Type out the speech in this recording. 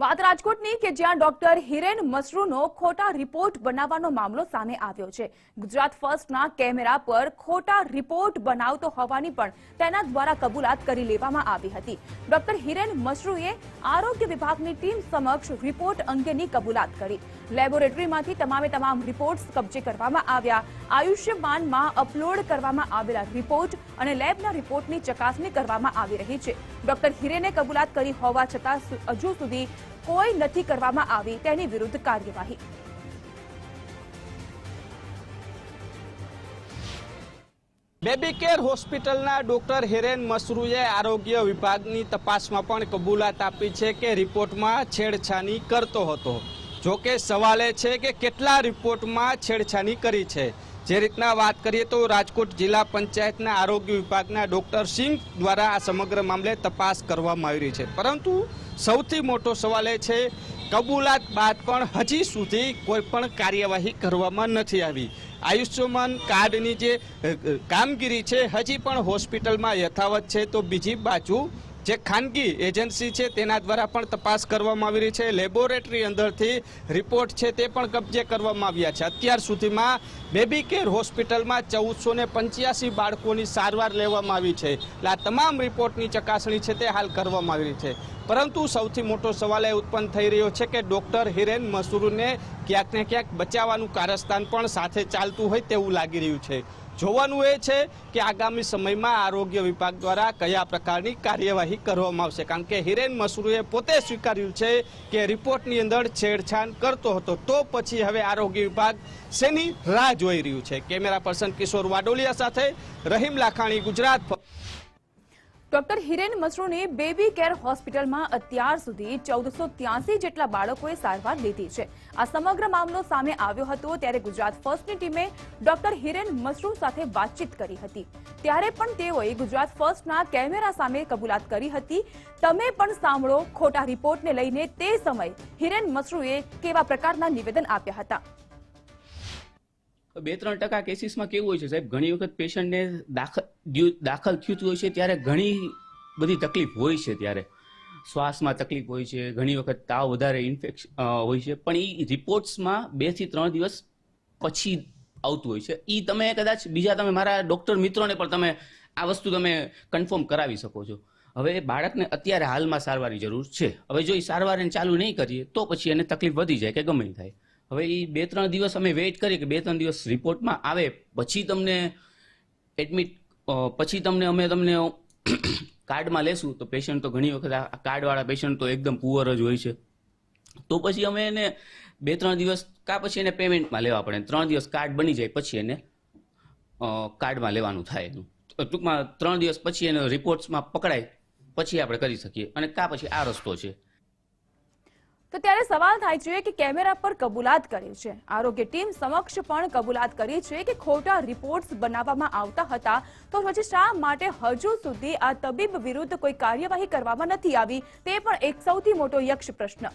વાત રાજકોટની કે જ્યાં ડોક્ટર હિરેન મસરૂનો ખોટા રિપોર્ટ બનાવવાનો મામલો સામે આવ્યો છે. ગુજરાત ફર્સ્ટના કેમેરા પર ખોટા રિપોર્ટ બનાવતો હોવાની પણ તેના દ્વારા કબૂલાત કરી લેવામાં આવી હતી. ડોક્ટર હિરેન મસરૂએ આરોગ્ય વિભાગની ટીમ સમક્ષ રિપોર્ટ અંગેની કબૂલાત કરી. લેબોરેટરીમાંથી તમામે તમામ રિપોર્ટ્સ કબજે કરવામાં આવ્યા. આયુષ્યમાનમાં અપલોડ કરવામાં આવેલા રિપોર્ટ અને લેબના રિપોર્ટની ચકાસણી કરવામાં આવી રહી છે. ડોક્ટર હિરેને કબૂલાત કરી હોવા છતાં હજુ સુધી કોઈ નથી કરવામાં આવી તેની વિરુદ્ધ કાર્યવાહી. બેબી કેર હોસ્પિટલના ડોક્ટર હિરેન મસરૂએ આરોગ્ય વિભાગની તપાસમાં પણ કબૂલાત આપી છે કે રિપોર્ટમાં છેડછાની કરતો હતો. જો કે સવાલ એ છે કે કેટલા રિપોર્ટમાં છેડછાની કરી છે? જે રીતના વાત કરીએ તો રાજકોટ જિલ્લા પંચાયતના આરોગ્ય વિભાગના ડોક્ટર સિંહ દ્વારા આ સમગ્ર મામલે તપાસ કરવામાં આવી રહી છે. પરંતુ સૌથી મોટો સવાલ એ છે, કબૂલાત બાદ પણ હજી સુધી કોઈ પણ કાર્યવાહી કરવામાં નથી આવી. આયુષ્યમાન કાર્ડની જે કામગીરી છે, હજી પણ હોસ્પિટલમાં યથાવત છે, તો બીજી બાજુ જે ખાનગી એજન્સી છે તેના દ્વારા પણ તપાસ કરવામાં આવી રહી છે. લેબોરેટરી અંદરથી રિપોર્ટ છે તે પણ કબજે કરવામાં આવ્યા છે. અત્યાર સુધીમાં બેબી કેર હોસ્પિટલમાં ચૌદસો પંચ્યાસી બાળકોની સારવાર લેવામાં આવી છે. એટલે આ તમામ રિપોર્ટની ચકાસણી છે તે હાલ કરવામાં આવી રહી છે. પરંતુ સૌથી મોટો સવાલ એ ઉત્પન્ન થઈ રહ્યો છે કે ડોક્ટર હિરેન મસૂરને ક્યાંક ને ક્યાંક બચાવવાનું કારસ્તાન પણ સાથે ચાલતું હોય તેવું લાગી રહ્યું છે. જોવાનું એ છે કે આગામી સમયમાં આરોગ્ય વિભાગ દ્વારા કયા પ્રકારની કાર્યવાહી કરવામાં આવશે. કારણ કે હિરેન મસરૂએ પોતે સ્વીકાર્યું છે કે રિપોર્ટની અંદર છેડછાડ કરતો હતો. તો પછી હવે આરોગ્ય વિભાગ શેની રાહ જોઈ રહ્યું છે? કેમેરા પર્સન કિશોર વાડોલિયા સાથે રહીમ લાખાણી, ગુજરાત. ડોક્ટર હિરેન મસરૂને બેબી કેર હોસ્પિટલમાં અત્યાર સુધી ચૌદસો ત્યાસી જેટલા બાળકોએ સારવાર લીધી છે. આ સમગ્ર મામલો સામે આવ્યો હતો ત્યારે ગુજરાત ફર્સ્ટની ટીમે ડોક્ટર હિરેન મસરૂ સાથે વાતચીત કરી હતી. ત્યારે પણ તેઓએ ગુજરાત ફર્સ્ટના કેમેરા સામે કબૂલાત કરી હતી. તમે પણ સાંભળો ખોટા રિપોર્ટને લઈને તે સમયે હિરેન મસરૂએ કેવા પ્રકારના નિવેદન આપ્યા હતા. બે ત્રણ ટકા કેસીસમાં કેવું હોય છે? સાહેબ, ઘણી વખત પેશન્ટને દાખલ દાખલ થયું હોય છે ત્યારે ઘણી બધી તકલીફ હોય છે ત્યારે. શ્વાસમાં તકલીફ હોય છે, ઘણી વખત તાવ વધારે ઇન્ફેક્શન હોય છે. પણ એ રિપોર્ટ્સમાં બેથી ત્રણ દિવસ પછી આવતું હોય છે. એ તમે કદાચ બીજા તમે મારા ડૉક્ટર મિત્રોને પણ તમે આ વસ્તુ તમે કન્ફર્મ કરાવી શકો છો. હવે બાળકને અત્યારે હાલમાં સારવારની જરૂર છે. હવે જો એ સારવાર એને ચાલુ નહીં કરીએ તો પછી એને તકલીફ વધી જાય કે ગમે થાય. હવે એ બે, ત્રણ દિવસ અમે વેઇટ કરીએ કે બે, ત્રણ દિવસ રિપોર્ટમાં આવે. પછી તમને એડમિટ પછી તમને અમે તમને કાર્ડમાં લેશું. તો પેશન્ટ તો ઘણી વખત આ કાર્ડવાળા પેશન્ટ તો એકદમ પુઅર જ હોય છે. તો પછી અમે એને બે, ત્રણ દિવસ, કાં પછી એને પેમેન્ટમાં લેવા પડે. ત્રણ દિવસ કાર્ડ બની જાય, પછી એને કાર્ડમાં લેવાનું થાય એનું. ટૂંકમાં ત્રણ દિવસ પછી એને રિપોર્ટ્સમાં પકડાય. પછી આપણે કરી શકીએ. અને કા પછી આ રસ્તો છે. તો ત્યારે સવાલ થાય છે કે કેમેરા પર કબૂલાત કરી છે. આરોગ્ય ટીમ સમક્ષ પણ કબૂલાત કરી છે કે ખોટા રિપોર્ટ્સ બનાવવામાં આવતા હતા. તો પછી શા માટે હજુ સુધી આ તબીબ વિરુદ્ધ કોઈ કાર્યવાહી કરવામાં નથી આવી? તે પણ એક સૌથી મોટો યક્ષ પ્રશ્ન.